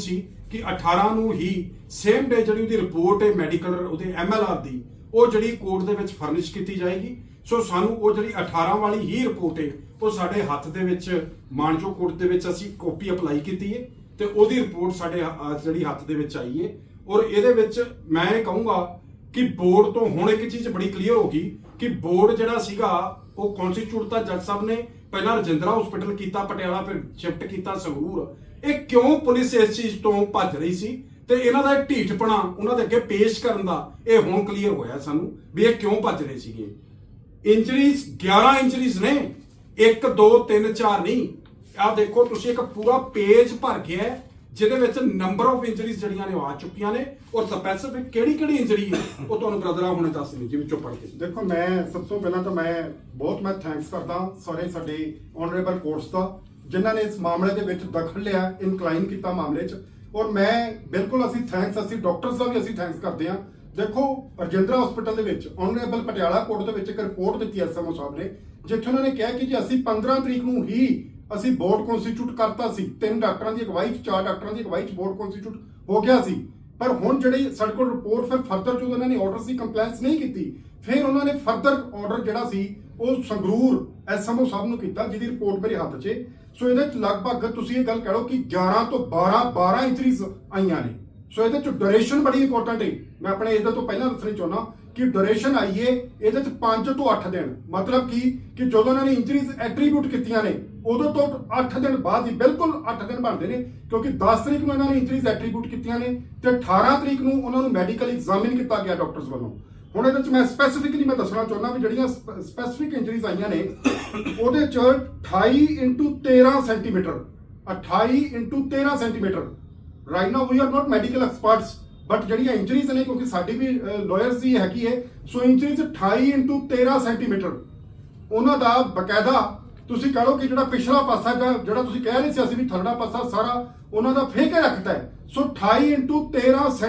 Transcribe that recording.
ਸੀ ਕਿ 18 ਨੂੰ ਹੀ same day ਜਿਹੜੀ ਉਹਦੀ ਰਿਪੋਰਟ ਹੈ ਮੈਡੀਕਲ ਉਹਦੇ ਐਮਐਲਆਰ ਦੀ, ਉਹ ਜਿਹੜੀ ਕੋਰਟ ਦੇ ਵਿੱਚ ਫਰਨਿਸ਼ ਕੀਤੀ ਜਾਏਗੀ। ਸੋ ਸਾਨੂੰ ਉਹ ਜਿਹੜੀ 18 ਵਾਲੀ ਹੀ ਰਿਪੋਰਟ ਹੈ, ਉਹ ਸਾਡੇ ਹੱਥ ਦੇ ਵਿੱਚ ਮਾਨਜੋ ਕੋਰਟ ਦੇ ਵਿੱਚ ਅਸੀਂ ਕਾਪੀ ਅਪਲਾਈ ਕੀਤੀ ਹੈ ਤੇ ਉਹਦੀ ਰਿਪੋਰਟ ਸਾਡੇ ਜਿਹੜੀ ਹੱਥ ਦੇ ਵਿੱਚ ਆਈ ਹੈ। ਔਰ ਇਹਦੇ ਵਿੱਚ ਮੈਂ ਇਹ ਕਹੂੰਗਾ ਕਿ ਬੋਰਡ ਤੋਂ ਹੁਣ ਇੱਕ ਚੀਜ਼ ਬੜੀ ਕਲੀਅਰ ਹੋ ਗਈ ਕਿ ਬੋਰਡ ਜਿਹੜਾ ਸੀਗਾ, ਉਹ ਕਨਸਟੀਟਿਊਟ ਤਾਂ ਜੱਜ ਸਾਹਿਬ ਨੇ ਪਹਿਲਾਂ ਰਜਿੰਦਰਾ ਹਸਪੀਟਲ ਕੀਤਾ, ਪਟਿਆਲਾ ਫਿਰ ਸ਼ਿਫਟ ਕੀਤਾ ਸੰਗਰੂਰ। ਇਹ ਕਿਉਂ ਪੁਲਿਸ ਇਸ ਚੀਜ਼ ਤੋਂ ਭੱਜ ਰਹੀ ਸੀ? ਤੇ ਇਹਨਾਂ ਦਾ ਢੀਠਪਣਾ ਉਹਨਾਂ ਦੇ ਅੱਗੇ ਪੇਸ਼ ਕਰਨ ਦਾ ਇਹ ਹੁਣ ਕਲੀਅਰ ਹੋਇਆ ਸਾਨੂੰ ਵੀ ਇਹ ਕਿਉਂ ਭੱਜ ਰਹੇ ਸੀਗੇ। ਇੰਜਰੀਜ਼ 11 ਇੰਜਰੀਜ਼ ਨੇ। 1 2 3 4 ਨਹੀਂ। ਆਹ ਦੇਖੋ, ਤੁਸੀਂ ਇੱਕ ਪੂਰਾ ਪੇਜ ਭਰ ਗਿਆ ਹੈ। ਜਿਹਦੇ ਵਿੱਚ ਨੰਬਰ ਆਫ ਇੰਜਰੀਜ਼ ਜਿਹੜੀਆਂ ਨੇ ਉਹ ਆ ਚੁੱਕੀਆਂ ਨੇ ਔਰ ਸਪੈਸੀਫਿਕ ਕਿਹੜੀ ਕਿਹੜੀ ਇੰਜਰੀ ਹੈ, ਉਹ ਤੁਹਾਨੂੰ ਬ੍ਰਦਰਾ ਹੁਣੇ ਦੱਸ ਦਿੰਦੇ ਜਿਵੇਂ ਚੋਂ ਪੜ ਕੇ। ਦੇਖੋ, ਮੈਂ ਸਭ ਤੋਂ ਪਹਿਲਾਂ ਤਾਂ ਮੈਂ ਬਹੁਤ ਮੈਂ ਥੈਂਕਸ ਕਰਦਾ ਸਾਰੇ ਸਾਡੇ ਆਨਰੇਬਲ ਕੋਰਟਸ ਦਾ, ਜਿਨ੍ਹਾਂ ਨੇ ਇਸ ਮਾਮਲੇ ਦੇ ਵਿੱਚ ਦਖਲ ਲਿਆ ਇਨਕਲਾਈਨ ਕੀਤਾ ਮਾਮਲੇ 'ਚ। ਔਰ ਮੈਂ ਬਿਲਕੁਲ ਅਸੀਂ ਥੈਂਕਸ ਅਸੀਂ ਡਾਕਟਰਸ ਦਾ ਵੀ ਅਸੀਂ ਥੈਂਕਸ ਕਰਦੇ ਹਾਂ। ਦੇਖੋ, ਰਜਿੰਦਰਾ ਹਸਪੀਟਲ ਦੇ ਵਿੱਚ ਆਨਰੇਬਲ ਪਟਿਆਲਾ ਕੋਰਟ ਦੇ ਵਿੱਚ ਇੱਕ ਰਿਪੋਰਟ ਦਿੱਤੀ ਐਸਐਮਓ ਸਾਹਿਬ ਨੇ, ਜਿੱਥੇ ਉਹਨਾਂ ਨੇ ਕਿਹਾ ਕਿ ਜੇ ਅਸੀਂ 15 ਤਰੀਕ ਨੂੰ ਹੀ ਅਸੀਂ ਬੋਰਡ ਕਨਸਟੀਟਿਊਟ ਕਰਤਾ ਸੀ। ਤਿੰਨ ਡਾਕਟਰਾਂ ਦੀ ਅਗਵਾਈ 'ਚ, ਚਾਰ ਡਾਕਟਰਾਂ ਦੀ ਅਗਵਾਈ 'ਚ ਬੋਰਡ ਕਨਸਟੀਟਿਊਟ ਹੋ ਗਿਆ ਸੀ। ਪਰ ਹੁਣ ਜਿਹੜੀ ਸਾਡੇ ਕੋਲ ਰਿਪੋਰਟ ਫਿਰ ਫਰਦਰ ਜਦੋਂ ਉਹਨਾਂ ਨੇ ਆਰਡਰ ਸੀ ਕੰਪਲਾਈਂਸ ਨਹੀਂ ਕੀਤੀ। ਫਿਰ ਉਹਨਾਂ ਨੇ ਫਰਦਰ ਆਰਡਰ ਜਿਹੜਾ ਸੀ, ਉਹ ਸੰਗਰੂਰ ਐਸਐਮਓ ਸਾਹਿਬ ਨੂੰ ਕੀਤਾ, ਜਿਹਦੀ ਰਿਪੋਰਟ ਮੇਰੇ ਹੱਥ 'ਚ ਸੋ ਇਹਦੇ 'ਚ ਲਗਭਗ ਤੁਸੀਂ ਇਹ ਗੱਲ ਕਹਿ ਲਓ ਕਿ 11 ਤੋਂ 12 12 ਇੰਚਰੀਜ਼ ਆਈਆਂ ਨੇ। ਸੋ ਇਹਦੇ 'ਚ ਡਿਊਰੇਸ਼ਨ ਬੜੀ ਇੰਪੋਰਟੈਂਟ ਹੈ ਮੈਂ ਆਪਣੇ ਇਹਦੇ ਤੋਂ ਪਹਿਲਾਂ ਦੱਸਣੀ ਚਾਹੁੰਦਾ। ਕਿ ਡਿਊਰੇਸ਼ਨ ਆਈਏ, ਇਹਦੇ 'ਚ 5 ਤੋਂ 8 ਦਿਨ। ਮਤਲਬ ਕਿ ਕਿ ਜਦੋਂ ਉਹਨਾਂ ਨੇ ਇੰਜਰੀਜ਼ ਐਟਰੀਬਿਊਟ ਕੀਤੀਆਂ ਨੇ, ਉਦੋਂ ਤੋਂ 8 ਦਿਨ ਬਾਅਦ ਹੀ ਬਿਲਕੁਲ 8 ਦਿਨ ਬਣਦੇ ਨੇ, ਕਿਉਂਕਿ 10 ਤਰੀਕ ਨੂੰ ਇਹਨਾਂ ਨੇ ਇੰਜਰੀਜ਼ ਐਟਰੀਬਿਊਟ ਕੀਤੀਆਂ ਨੇ ਤੇ 18 ਤਰੀਕ ਨੂੰ ਉਹਨਾਂ ਨੂੰ ਮੈਡੀਕਲ ਐਗਜ਼ਾਮਿਨ ਕੀਤਾ ਗਿਆ ਡਾਕਟਰਸ ਵੱਲੋਂ। ਹੁਣ ਇਹਦੇ ਵਿੱਚ ਮੈਂ ਸਪੈਸੀਫਿਕਲੀ ਮੈਂ ਦੱਸਣਾ ਚਾਹੁੰਦਾ ਵੀ ਜਿਹੜੀਆਂ ਸਪੈਸੀਫਿਕ ਇੰਜਰੀਜ਼ ਆਈਆਂ ਨੇ, ਉਹਦੇ ਚ 28 13 centimetre 28 13 centimetre right now we are not medical experts but ਜਿਹੜੀਆਂ ਇੰਜਰੀਜ਼ ਨੇ, ਕਿਉਂਕਿ ਸਾਡੀ ਵੀ ਲਾਇਰਸ ਦੀ ਹੈਗੀ ਹੈ ਸੋ ਇੰਜਰੀਜ਼ 28 13 ਸੈਂਟੀਮੀਟਰ ਉਹਨਾਂ ਦਾ ਬਕਾਇਦਾ ਤੁਸੀਂ ਕਹ ਲਓ ਕਿ ਜਿਹੜਾ ਪਿਛਲਾ ਪਾਸਾ ਜਾਂ ਜਿਹੜਾ ਤੁਸੀਂ ਕਹਿ ਰਹੇ ਸੀ ਅਸੀਂ ਵੀ ਥਰੜਾ ਪਾਸਾ ਸਾਰਾ, ਉਹਨਾਂ ਦਾ ਫੇਕੇ ਰੱਖਤਾ ਹੈ। ਸੋ 28 13 ਸੈਂ-